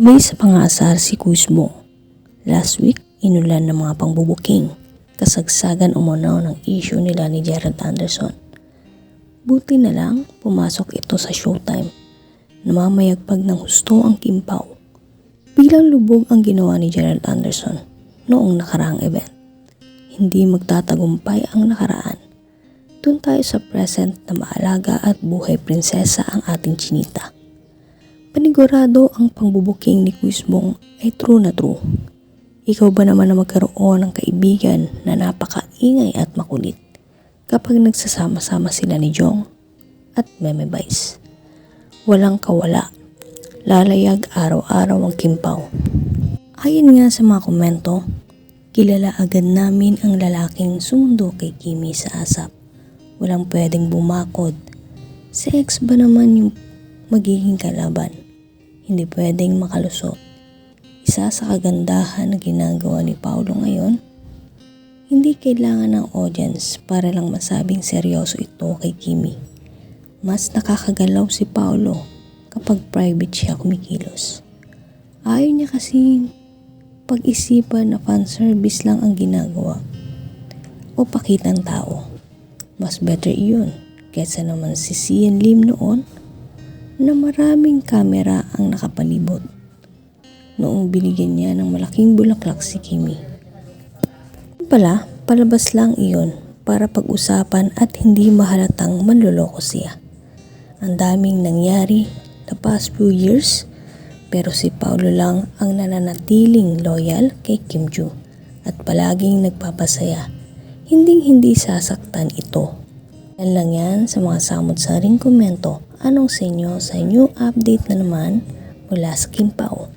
May sa pangasar si Kuzmo. Last week, inulan ng mga pangbubuking. Kasagsagan umunaw ng issue nila ni Gerald Anderson. Buti na lang, pumasok ito sa showtime. Namamayagpag ng husto ang Kimpaw. Bilang lubog ang ginawa ni Gerald Anderson noong nakaraang event. Hindi magtatagumpay ang nakaraan. Doon tayo sa present na maalaga at buhay prinsesa ang ating chinita. Panigurado ang pangbubuking ni Quizbong ay true na true. Ikaw ba naman na magkaroon ng kaibigan na napakaingay at makulit kapag nagsasama-sama sila ni Jong at Meme Vice? Walang kawala. Lalayag araw-araw ang kimpaw. Ayon nga sa mga komento, kilala agad namin ang lalaking sumundo kay Kimi sa asap. Walang pwedeng bumakod. Si ex ba naman yung magiging kalaban? Hindi pwedeng makalusot. Isa sa kagandahan na ginagawa ni Paulo ngayon, hindi kailangan ng audience para lang masabing seryoso ito kay Kimi. Mas nakakagalaw si Paulo kapag private siya kumikilos. Ayaw niya kasi pag-isipan na fan service lang ang ginagawa o pakitang tao. Mas better iyon kesa naman si Sian Lim noon na maraming kamera ang nakapalibot noong binigyan niya ng malaking bulaklak si Kimi. Pala, palabas lang iyon para pag-usapan at hindi mahalatang manloloko siya. Ang daming nangyari the past few years pero si Paulo lang ang nananatiling loyal kay Kim Joo at palaging nagpapasaya. Hinding hindi sasaktan ito. Yan lang yan sa mga samot-saring komento. Anong sa inyo sa new update na naman mula sa Kim Pao?